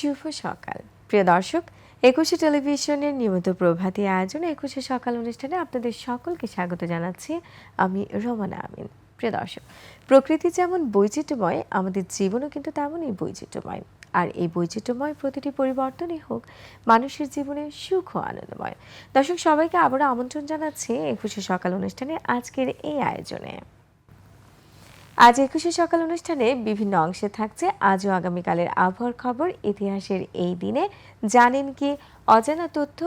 শুভ সকাল। প্রিয় দর্শক, একুশে টেলিভিশনের নিয়মিত প্রভাতী আয়োজন একুশে সকাল অনুষ্ঠানে আপনাদের সকলকে স্বাগত জানাচ্ছি আমি রোমানা আমিন। প্রিয় দর্শক, প্রকৃতি যেমন বৈচিত্র্যময়, আমাদের জীবনও কিন্তু তেমনই বৈচিত্র্যময়। আর এই বৈচিত্র্যময় প্রতিটি পরিবর্তনই হোক, মানুষের জীবনে সুখ ও আনন্দময়। দর্শক, সবাইকে আবারও আমন্ত্রণ জানাচ্ছি একুশে সকাল অনুষ্ঠানে আজকের এই আয়োজনে। আজ একুশে সকাল অনুষ্ঠানে বিভিন্ন অংশে থাকছে আজও আগামীকালের আবহাওয়ার খবর। ইতিহাসের এই দিনে জানেন কি অজানা তথ্য,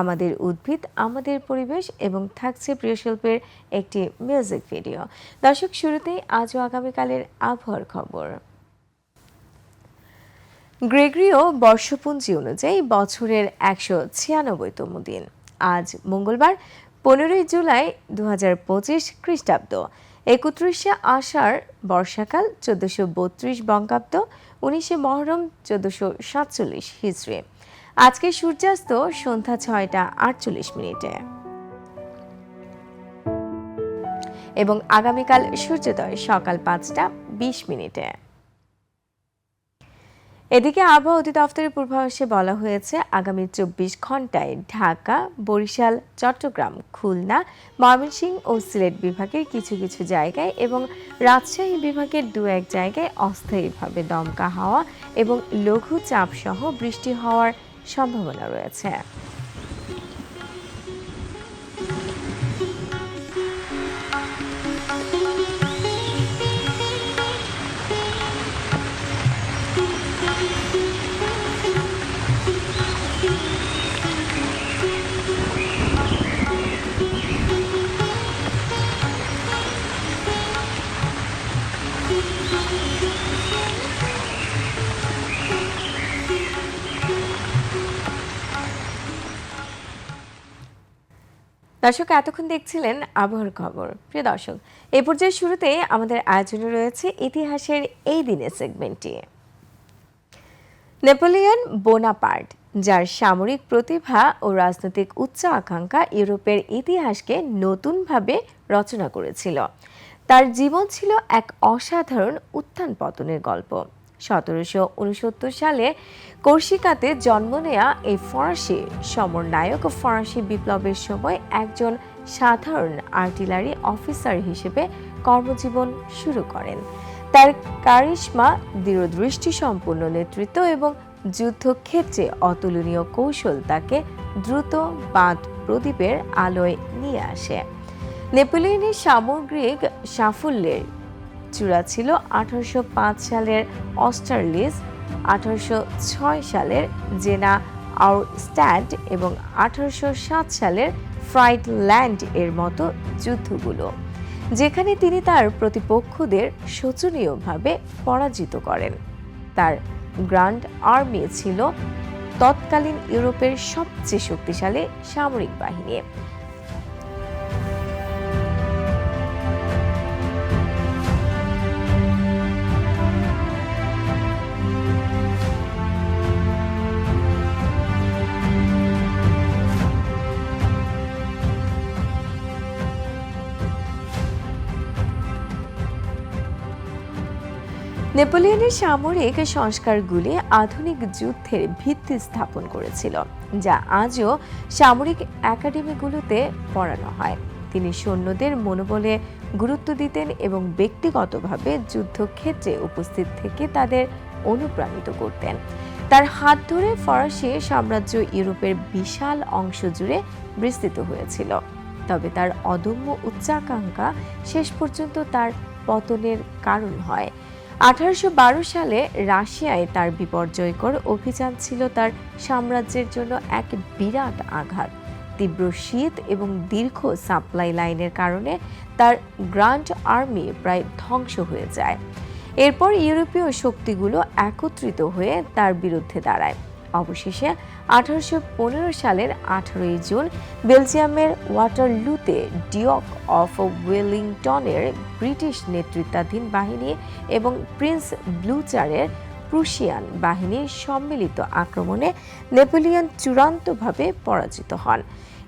আমাদের উদ্ভিদ, আমাদের পরিবেশ এবং থাকছে প্রিয় শিল্পের একটি মিউজিক ভিডিও। দর্শক, শুরুতেই আজও আগামীকালের আবহাওয়ার খবর। গ্রেগরীয় বর্ষপঞ্জি অনুযায়ী বছরের একশো ছিয়ানব্বইতম দিন। আজ মঙ্গলবার, পনেরোই জুলাই দু হাজার পঁচিশ খ্রিস্টাব্দ। একত্রিশে আষাঢ় বর্ষাকাল চোদ্দশো বত্রিশ বঙ্গাব্দ, উনিশে মহরম চোদ্দশো সাতচল্লিশ হিজড়ে। আজকে সূর্যাস্ত সন্ধ্যা ছয়টা আটচল্লিশ মিনিটে। এবং আগামীকাল সূর্যোদয় সকাল পাঁচটা বিশ মিনিটে। এদিকে আবহাওয়া অধিদপ্তরের পূর্বাভাসে বলা হয়েছে, আগামী চব্বিশ ঘন্টায় ঢাকা, বরিশাল, চট্টগ্রাম, খুলনা, ময়মনসিংহ ও সিলেট বিভাগের কিছু কিছু জায়গায় এবং রাজশাহী বিভাগের দু এক জায়গায় অস্থায়ীভাবে দমকা হাওয়া এবং লঘু চাপ সহ বৃষ্টি হওয়ার সম্ভাবনা রয়েছে। দর্শক, এতক্ষণ দেখছিলেন আবহাওয়ার খবর। প্রিয় দর্শক এই পর্যায়ে শুরুতে আমাদের আয়োজনে রয়েছে ইতিহাসের এই দিনের সেগমেন্টটি নেপোলিয়ন বোনাপার্ট, যার সামরিক প্রতিভা ও রাজনৈতিক উচ্চ আকাঙ্ক্ষা ইউরোপের ইতিহাসকে নতুনভাবে রচনা করেছিল। তার জীবন ছিল এক অসাধারণ উত্থান পতনের গল্প। সতেরোশো উনসত্তর সালে কর্সিকাতে জন্ম নেয়া এই ফরাসি সমরনায়ক ফরাসি বিপ্লবের সময় একজন সাধারণ আর্টিলারি অফিসার হিসেবে কর্মজীবন শুরু করেন। তার কারিশমা, দৃঢ়দৃষ্টি সম্পন্ন নেতৃত্ব এবং যুদ্ধক্ষেত্রে অতুলনীয় কৌশল তাকে দ্রুত বাঁধ প্রদীপের আলোয় নিয়ে আসে। নেপোলিয়নের সামগ্রিক সাফল্যের চূড়া ছিল আঠারোশো পাঁচ সালের অস্টারলিস আঠারোশো ছয় সালের জেনা আউর স্ট্যান্ড এবং আঠারোশো সাত সালের ফ্রাইট ল্যান্ড এর মতো যুদ্ধগুলো, যেখানে তিনি তার প্রতিপক্ষদের শোচনীয়ভাবে পরাজিত করেন। তার গ্র্যান্ড আর্মি ছিল তৎকালীন ইউরোপের সবচেয়ে শক্তিশালী সামরিক বাহিনী। নেপোলিয়নের সামরিক সংস্কারগুলি আধুনিক যুদ্ধের ভিত্তি স্থাপন করেছিল, যা আজও সামরিক একাডেমিগুলোতে পড়ানো হয়। তিনি সৈন্যদের মনোবলে গুরুত্ব দিতেন এবং ব্যক্তিগতভাবে যুদ্ধক্ষেত্রে উপস্থিত থেকে তাদের অনুপ্রাণিত করতেন। তার হাত ধরে ফরাসি সাম্রাজ্য ইউরোপের বিশাল অংশ জুড়ে বিস্তৃত হয়েছিল, তবে তার অদম্য উচ্চাকাঙ্ক্ষা শেষ পর্যন্ত তার পতনের কারণ হয়। আঠারোশো বারো সালে রাশিয়ায় তার বিপর্যয়কর অভিযান ছিল তার সাম্রাজ্যের জন্য এক বিরাট আঘাত। তীব্র শীত এবং দীর্ঘ সাপ্লাই লাইনের কারণে তার গ্র্যান্ড আর্মি প্রায় ধ্বংস হয়ে যায়। এরপর ইউরোপীয় শক্তিগুলো একত্রিত হয়ে তার বিরুদ্ধে দাঁড়ায়। অবশেষে আঠারোশো পনেরো সালের আঠারোই জুন বেলজিয়ামের ওয়াটারলুতে ডিওক অফ ওয়েলিংটনের ব্রিটিশ নেতৃত্বাধীন বাহিনী এবং প্রিন্স ব্লুচারের প্রুশিয়ান বাহিনীর সম্মিলিত আক্রমণে নেপোলিয়ন চূড়ান্তভাবে পরাজিত হন।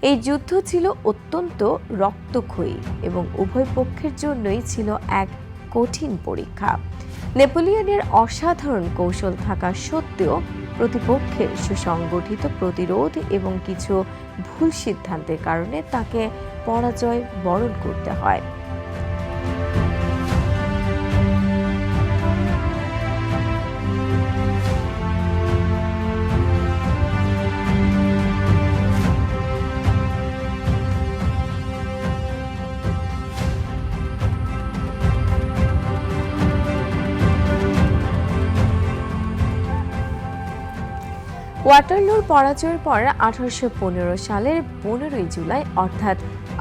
এই যুদ্ধ ছিল অত্যন্ত রক্তক্ষয়ী এবং উভয় পক্ষের জন্যই ছিল এক কঠিন পরীক্ষা। নেপোলিয়নের অসাধারণ কৌশল থাকা সত্ত্বেও প্রতিপক্ষের সুসংগঠিত প্রতিরোধ এবং কিছু ভুল সিদ্ধান্তের কারণে তাকে পরাজয় বরণ করতে হয়। ওয়াটারলুর পরাজয়ের পর আঠারোশো পনেরো সালের পনেরোই জুলাই, অর্থাৎ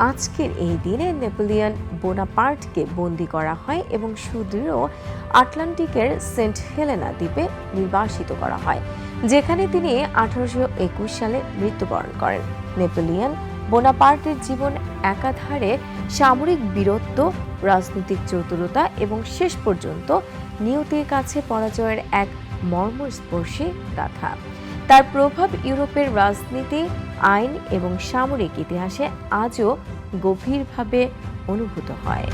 আজকের এই দিনে নেপোলিয়ন বোনাপার্টকে বন্দি করা হয় এবং সুদৃঢ় আটলান্টিকের সেন্ট হেলেনা দ্বীপে নির্বাসিত করা হয়, যেখানে তিনি আঠারোশো একুশ সালে মৃত্যুবরণ করেন। নেপোলিয়ন বোনাপার্টের জীবন একাধারে সামরিক বীরত্ব, রাজনৈতিক চতুরতা এবং শেষ পর্যন্ত নিয়তির কাছে পরাজয়ের এক মর্মস্পর্শী গাথা। তার প্রভাব ইউরোপের রাজনীতি আইন এবং সামরিক ইতিহাসে আজও গভীরভাবে অনুভূত হয়।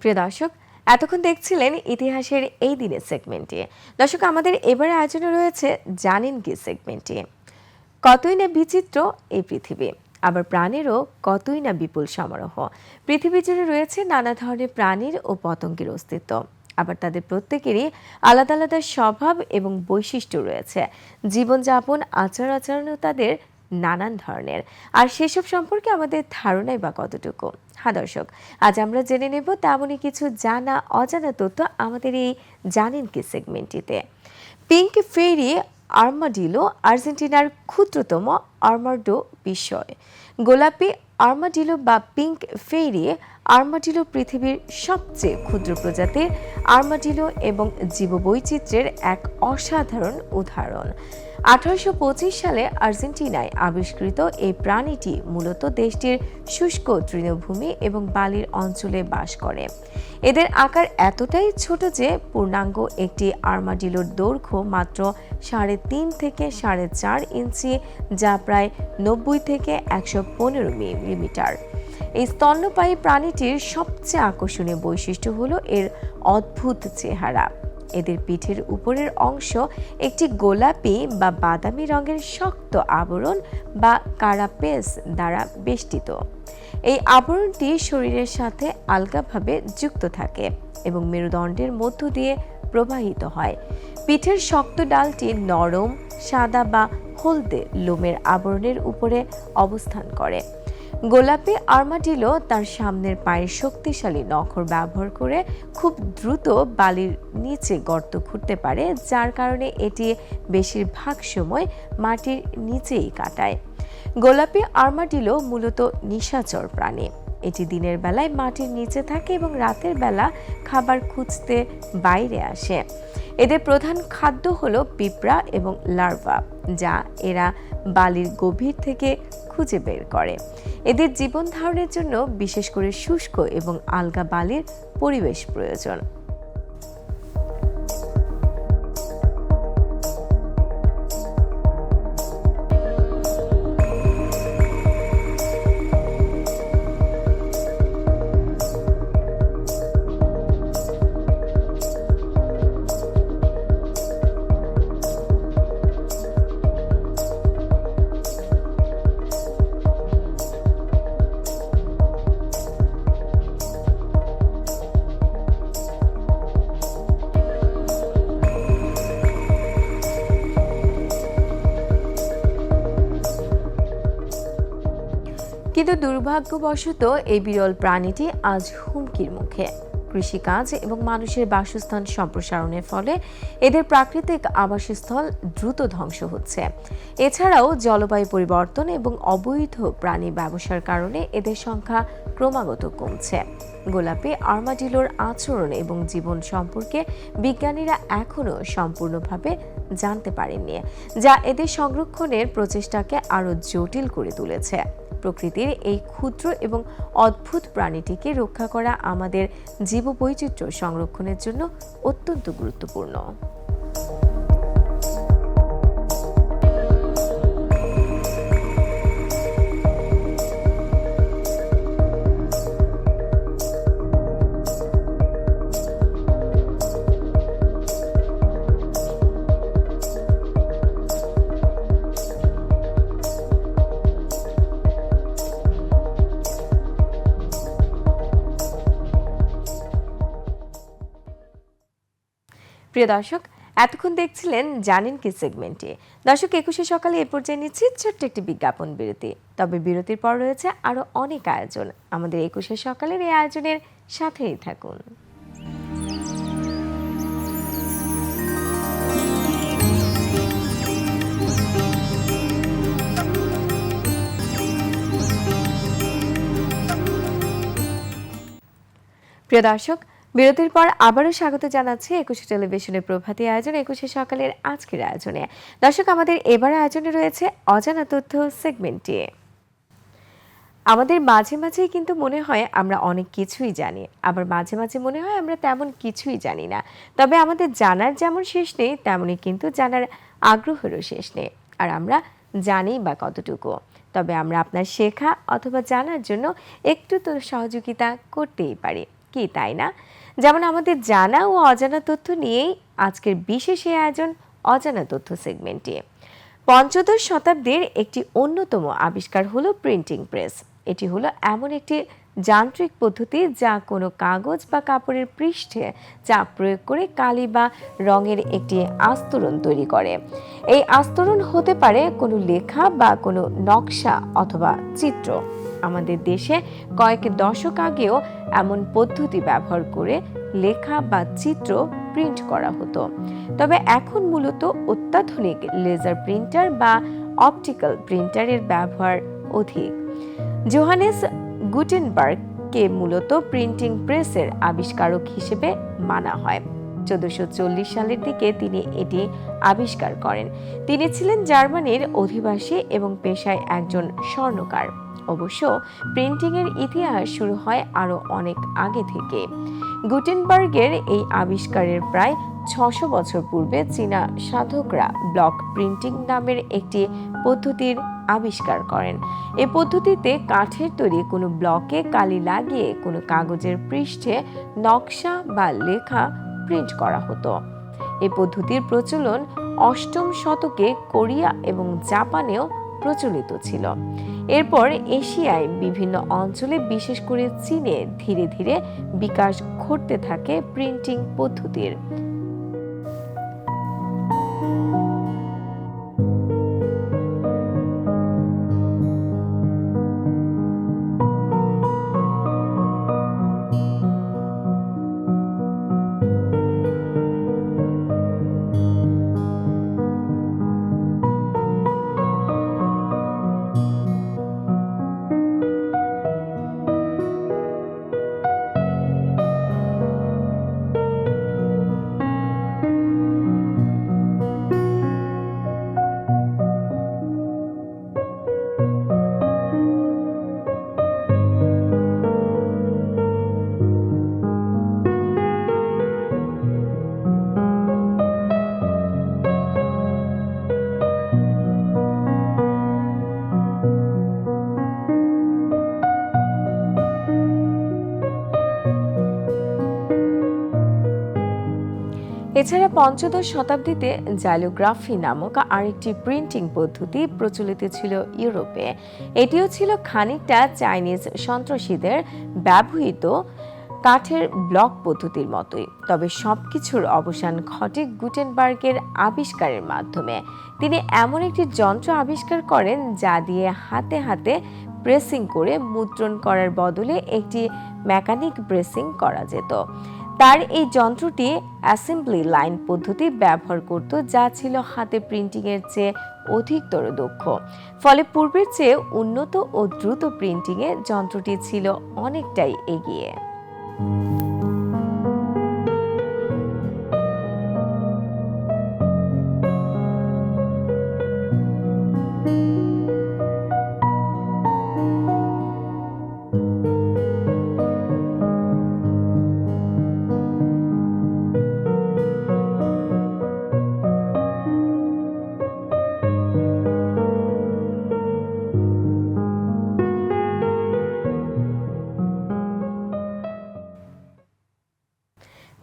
প্রিয় দর্শক এতক্ষণ দেখছিলেন ইতিহাসের এই দিনের সেগমেন্টে দর্শক, আমাদের এবারে আয়োজনে রয়েছে জানেন কি সেগমেন্টে কতই না বিচিত্র এই পৃথিবী, আবার প্রাণেরও কতই না বিপুল সমারোহ। পৃথিবী জুড়ে রয়েছে নানা ধরনের প্রাণীর ও পতঙ্গের অস্তিত্ব। আবার তাদের প্রত্যেকেরই আলাদা আলাদা স্বভাব এবং বৈশিষ্ট্য রয়েছে। জীবনযাপন, আচার আচরণও তাদের নানান ধরনের। আর সেসব সম্পর্কে আমাদের ধারণাই বা কতটুকু? হ্যাঁ দর্শক, আজ আমরা জেনে নেব তেমনই কিছু জানা অজানা তথ্য আমাদের এই জানেন কি সেগমেন্টটিতে। পিঙ্ক ফেরি আর্মাডিলো আর্জেন্টিনার ক্ষুদ্রতম আর্মাডো বিষয়। গোলাপি আর্মাডিলো বা পিঙ্ক ফেরি আর্মাডিলো পৃথিবীর সবচেয়ে ক্ষুদ্র প্রজাতির আর্মাডিলো এবং জীববৈচিত্র্যের এক অসাধারণ উদাহরণ। আঠারোশো পঁচিশ সালে আর্জেন্টিনায় আবিষ্কৃত এই প্রাণীটি মূলত দেশটির শুষ্ক তৃণভূমি এবং বালির অঞ্চলে বাস করে। এদের আকার এতটাই ছোট যে পূর্ণাঙ্গ একটি আর্মাডিলোর দৈর্ঘ্য মাত্র সাড়ে তিন থেকে সাড়ে চার ইঞ্চি, যা প্রায় নব্বই থেকে একশো পনেরো মিলিমিটার। এই স্তন্যপায়ী প্রাণীটির সবচেয়ে আকর্ষণীয় বৈশিষ্ট্য হলো এর অদ্ভুত চেহারা। এদের পিঠের উপরের অংশ একটি গোলাপি বা বাদামি রঙের শক্ত আবরণ বা কারাপেস দ্বারা বেষ্টিত। এই আবরণটি শরীরের সাথে আলগাভাবে যুক্ত থাকে এবং মেরুদণ্ডের মধ্য দিয়ে প্রবাহিত হয়। পিঠের শক্ত ডালটি নরম, সাদা বা হলদে লোমের আবরণের উপরে অবস্থান করে। গোলাপি আর্মাডিলো তার সামনের পায়ের শক্তিশালী নখর ব্যবহার করে খুব দ্রুত বালির নিচে গর্ত খুঁড়তে পারে, যার কারণে এটি বেশিরভাগ সময় মাটির নিচেই কাটায়। গোলাপি আর্মাডিলো মূলত নিশাচর প্রাণী। এটি দিনের বেলায় মাটির নিচে থাকে এবং রাতের বেলা খাবার খুঁজতে বাইরে আসে। এদের প্রধান খাদ্য হলো পিঁপড়া এবং লার্ভা, যা এরা বালির গভীর থেকে খুঁজে বের করে। এদের জীবন ধারণের জন্য বিশেষ করে শুষ্ক এবং আলগা বালির পরিবেশ প্রয়োজন। দুর্ভাগ্যবশত এই বিরল প্রাণীটি আজ হুমকির মুখে। কৃষিকাজ এবং মানুষের বাসস্থান সম্প্রসারণের ফলে এদের প্রাকৃতিক আবাসস্থল দ্রুত ধ্বংস হচ্ছে। এছাড়াও জলবায়ু পরিবর্তন এবং অবৈধ প্রাণী ব্যবসার কারণে এদের সংখ্যা ক্রমাগত কমছে। গোলাপি আর্মাডিলোর আচরণ এবং জীবন সম্পর্কে বিজ্ঞানীরা এখনও সম্পূর্ণভাবে জানতে পারেননি, যা এদের সংরক্ষণের প্রচেষ্টাকে আরও জটিল করে তুলেছে। প্রকৃতির এই ক্ষুদ্র এবং অদ্ভুত প্রাণীটিকে রক্ষা করা আমাদের জীববৈচিত্র্য সংরক্ষণের জন্য অত্যন্ত গুরুত্বপূর্ণ। প্রিয় দর্শক, এতক্ষণ দেখছিলেন জানেন কি সেগমেন্টে। দর্শক, একুশে সকালে এ পর্যায়ে নিচ্ছি ছোট্ট একটি বিজ্ঞাপন বিরতি। তবে বিরতির পর রয়েছে আরও অনেক আয়োজন। আমাদের একুশে সকালের এই আয়োজনের সাথেই থাকুন। প্রিয় দর্শক বিরতির পর আবারও স্বাগত জানাচ্ছি একুশে টেলিভিশনের প্রভাতী আয়োজন, একুশে সকালের আজকের আয়োজনে। দর্শক, আমাদের এবার আয়োজনে রয়েছে অজানা তথ্য সেগমেন্টটি আমাদের মাঝে মাঝেই কিন্তু মনে হয় আমরা অনেক কিছুই জানি, আবার মাঝে মাঝে মনে হয় আমরা তেমন কিছুই জানি না। তবে আমাদের জানার যেমন শেষ নেই, তেমনই কিন্তু জানার আগ্রহেরও শেষ নেই, আর আমরা জানি বা কতটুকু। তবে আমরা আপনার শেখা অথবা জানার জন্য একটু তো সহযোগিতা করতেই পারি, কি তাই না? যেমন আমাদের জানা ও অজানা তথ্য নিয়েই আজকের বিশেষ এই আয়োজন অজানা তথ্য সেগমেন্টে। পঞ্চদশ শতাব্দীর একটি অন্যতম আবিষ্কার হলো প্রিন্টিং প্রেস। এটি হলো এমন একটি যান্ত্রিক পদ্ধতি যা কোনো কাগজ বা কাপড়ের পৃষ্ঠে চাপ প্রয়োগ করে কালি বা রঙের একটি আস্তরণ তৈরি করে। এই আস্তরণ হতে পারে কোনো লেখা বা কোনো নকশা অথবা চিত্র। আমাদের দেশে কয়েক দশক আগেও এমন পদ্ধতি ব্যবহার করে লেখা বা চিত্র প্রিন্ট করা হতো। তবে এখন মূলত অত্যাধুনিক লেজার প্রিন্টার বা অপটিক্যাল প্রিন্টারের ব্যবহার অধিক। জোহানেস গুটেনবার্গকে মূলত প্রিন্টিং প্রেসের আবিষ্কারক হিসেবে মানা হয়। চোদ্দশো চল্লিশ সালের দিকে তিনি এটি আবিষ্কার করেন। তিনি ছিলেন জার্মানির অধিবাসী এবং পেশায় একজন স্বর্ণকার। অবশ্য প্রিন্টিংয়ের ইতিহাস শুরু হয় আরও অনেক আগে থেকে। গুটেনবার্গের এই আবিষ্কারের প্রায় ছশো বছর পূর্বে চীনা সাধকরা ব্লক প্রিন্টিং নামের একটি পদ্ধতির আবিষ্কার করেন। এই পদ্ধতিতে কাঠের তৈরি কোনো ব্লকে কালি লাগিয়ে কোনো কাগজের পৃষ্ঠে নকশা বা লেখা প্রিন্ট করা হতো। এই পদ্ধতির প্রচলন অষ্টম শতকে কোরিয়া এবং জাপানেও প্রচলিত ছিল। এরপর এশিয়ায় বিভিন্ন অঞ্চলে বিশেষ করে চীনে ধীরে ধীরে বিকাশ ঘটতে থাকে প্রিন্টিং পদ্ধতির। এছাড়া পঞ্চদশ শতাব্দীতে জাইলোগ্রাফি নামক আরেকটি প্রিন্টিং পদ্ধতি প্রচলিত ছিল ইউরোপে। এটিও ছিল খানিকটা চাইনিজ সন্ত্রাসীদের ব্যবহৃত কাঠের ব্লক পদ্ধতির মতোই। তবে সব কিছুর অবসান ঘটে গুটেনবার্গের আবিষ্কারের মাধ্যমে। তিনি এমন একটি যন্ত্র আবিষ্কার করেন যা দিয়ে হাতে হাতে প্রেসিং করে মুদ্রণ করার বদলে একটি মেকানিক প্রেসিং করা যেত। তার এই যন্ত্রটি অ্যাসেম্বলি লাইন পদ্ধতি ব্যবহার করত, যা ছিল হাতে প্রিন্টিংয়ের চেয়ে অধিকতর দক্ষ ফলে পূর্বের চেয়ে উন্নত ও দ্রুত প্রিন্টিংয়ে যন্ত্রটি ছিল অনেকটাই এগিয়ে।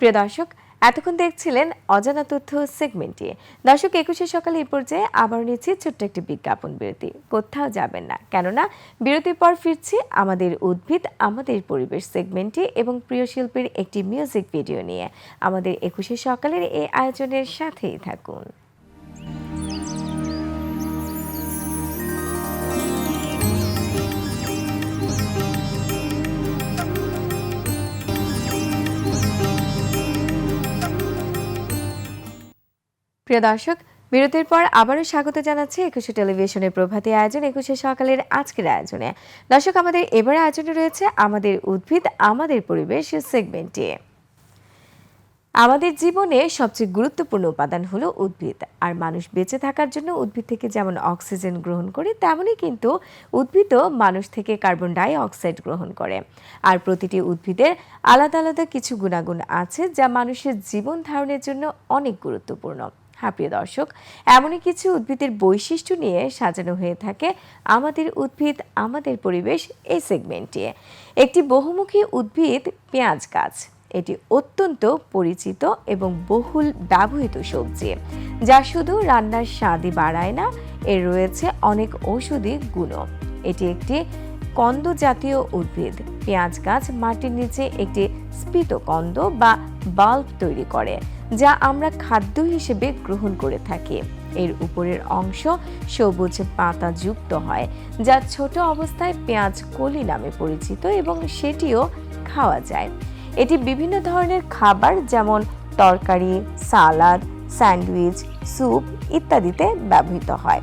প্রিয় দর্শক, এতক্ষণ দেখছিলেন অজানা তথ্য সেগমেন্টটি দর্শক, একুশে সকালে এই পর্যায়ে আবার নিচ্ছি ছোট্ট একটি বিজ্ঞাপন বিরতি। কোথাও যাবেন না, কেননা বিরতির পর ফিরছি আমাদের উদ্ভিদ, আমাদের পরিবেশ সেগমেন্টটি এবং প্রিয় শিল্পীর একটি মিউজিক ভিডিও নিয়ে। আমাদের একুশে সকালের এই আয়োজনের সাথেই থাকুন। প্রিয় দর্শক, বিরতির পর আবারও স্বাগত জানাচ্ছি একুশে টেলিভিশনের প্রভাতী আয়োজন, একুশে সকালের আজকের আয়োজনে। দর্শক, আমাদের এবার আয়োজনে রয়েছে আমাদের উদ্ভিদ, আমাদের পরিবেশ সেগমেন্টে। আমাদের জীবনে সবচেয়ে গুরুত্বপূর্ণ উপাদান হলো উদ্ভিদ। আর মানুষ বেঁচে থাকার জন্য উদ্ভিদ থেকে যেমন অক্সিজেন গ্রহণ করে, তেমনই কিন্তু উদ্ভিদও মানুষ থেকে কার্বন ডাই অক্সাইড গ্রহণ করে। আর প্রতিটি উদ্ভিদের আলাদা আলাদা কিছু গুণাগুণ আছে, যা মানুষের জীবন ধারণের জন্য অনেক গুরুত্বপূর্ণ। হ্যাঁ প্রিয় দর্শক, এমনই কিছু উদ্ভিদের বৈশিষ্ট্য নিয়ে সাজানো হয়ে থাকে আমাদের উদ্ভিদ, আমাদের পরিবেশ এই সেগমেন্টে একটি বহুমুখী উদ্ভিদ পেঁয়াজ গাছ, এটি অত্যন্ত পরিচিত এবং বহুল ব্যবহৃত সবজি, যা শুধু রান্নার স্বাদই বাড়ায় না, এর রয়েছে অনেক ঔষধি গুণও। এটি একটি কন্দ জাতীয় উদ্ভিদ, পেঁয়াজ গাছ মাটির নিচে একটি স্ফীত কন্দ বা বাল্ব তৈরি করে যা আমরা খাদ্য হিসেবে গ্রহণ করে থাকি। এর উপরের অংশ সবুজ পাতা যুক্ত হয়, যা ছোট অবস্থায় পেঁয়াজ কলি নামে পরিচিত এবং সেটিও খাওয়া যায়। এটি বিভিন্ন ধরনের খাবার যেমন তরকারি, সালাদ, স্যান্ডউইচ, স্যুপ ইত্যাদিতে ব্যবহৃত হয়।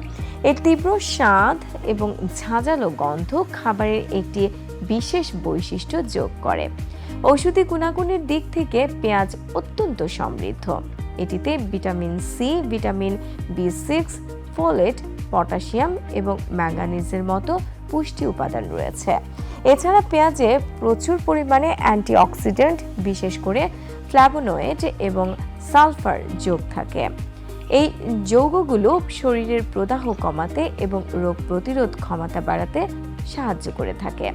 এর তীব্র স্বাদ এবং ঝাঁঝালো গন্ধ খাবারের একটি বিশেষ বৈশিষ্ট্য যোগ করে। ঔষধি গুণাগুণের দিক থেকে পেঁয়াজ অত্যন্ত সমৃদ্ধ। এটিতে vitamin C vitamin B six folate potassium এবং ম্যাঙ্গানিজের মতো পুষ্টি উপাদান রয়েছে। এছাড়া পেঁয়াজে প্রচুর পরিমাণে অ্যান্টিঅক্সিডেন্ট, বিশেষ করে ফ্ল্যাভোনয়েড এবং সালফার যোগ থাকে। এই যৌগগুলো শরীরের প্রদাহ কমাতে এবং রোগ প্রতিরোধ ক্ষমতা বাড়াতে সাহায্য করে থাকে।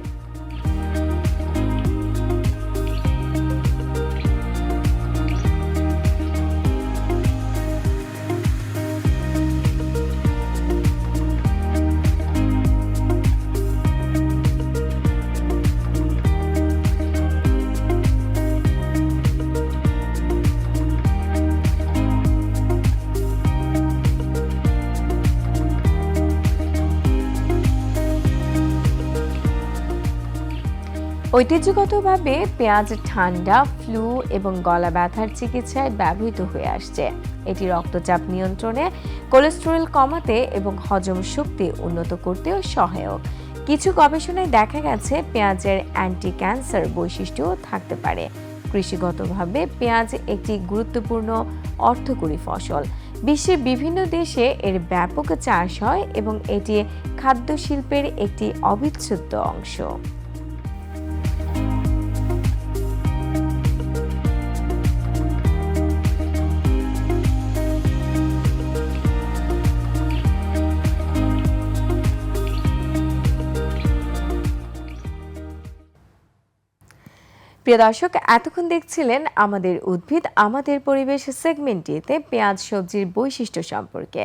ঐতিহ্যগতভাবে পেঁয়াজ ঠান্ডা, ফ্লু এবং গলা ব্যথার চিকিৎসায় ব্যবহৃত হয়ে আসছে। এটি রক্তচাপ নিয়ন্ত্রণে কোলেস্টেরল কমাতে এবং হজম শক্তি উন্নত করতেও সহায়ক। কিছু গবেষণায় দেখা গেছে, পেঁয়াজের অ্যান্টি ক্যান্সার বৈশিষ্ট্যও থাকতে পারে। কৃষিগতভাবে পেঁয়াজ একটি গুরুত্বপূর্ণ অর্থকরী ফসল। বিশ্বের বিভিন্ন দেশে এর ব্যাপক চাষ হয় এবং এটি খাদ্য শিল্পের একটি অবিচ্ছেদ্য অংশ। প্রিয় দর্শক, এতক্ষণ দেখছিলেন আমাদের উদ্ভিদ, আমাদের পরিবেশ সেগমেন্টটিতে পেঁয়াজ, সবজির বৈশিষ্ট্য সম্পর্কে।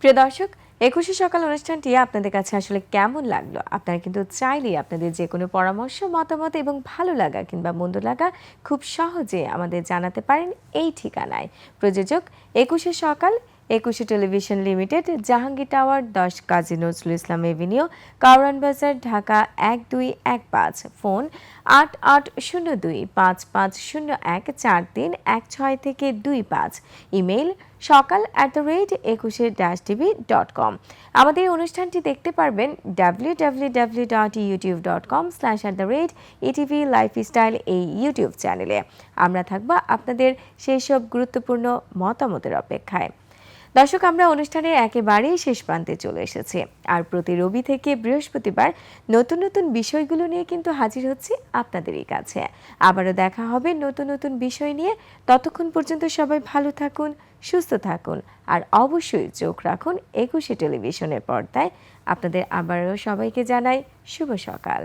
প্রিয় দর্শক, একুশে সকাল অনুষ্ঠানটি আপনাদের কাছে আসলে কেমন লাগল? আপনারা কিন্তু চাইলেই আপনাদের যে কোনো পরামর্শ, মতামত এবং ভালো লাগা কিংবা মন্দ লাগা খুব সহজে আমাদের জানাতে পারেন এই ঠিকানায়। প্রযোজক, একুশে সকাল একুশে টেলিভিশন লিমিটেড, জাহাঙ্গীর টাওয়ার, দশ কাজী নজরুল ইসলাম এভিনিউ কাউরান বাজার, ঢাকা এক দুই এক পাঁচ, ফোন আট আট শূন্য দুই পাঁচ পাঁচ শূন্য এক চার তিন এক ছয় থেকে দুই পাঁচ ইমেল সকাল at the rate Ekushey dash TV dot com আমাদের অনুষ্ঠানটি দেখতে পারবেন W W W dot YouTube dot com slash at the rate ETV lifestyle এই ইউটিউব চ্যানেলে আমরা থাকব আপনাদের সেই সব গুরুত্বপূর্ণ মতামতের অপেক্ষায়। দর্শক, আমরা অনুষ্ঠানের একেবারেই শেষ প্রান্তে চলে এসেছি। আর প্রতি রবি থেকে বৃহস্পতিবার নতুন নতুন বিষয়গুলো নিয়ে কিন্তু হাজির হচ্ছে আপনাদেরই কাছে। আবারও দেখা হবে নতুন নতুন বিষয় নিয়ে। ততক্ষণ পর্যন্ত সবাই ভালো থাকুন, সুস্থ থাকুন, আর অবশ্যই চোখ রাখুন একুশে টেলিভিশনের পর্দায়। আপনাদের আবারও সবাইকে জানাই শুভ সকাল।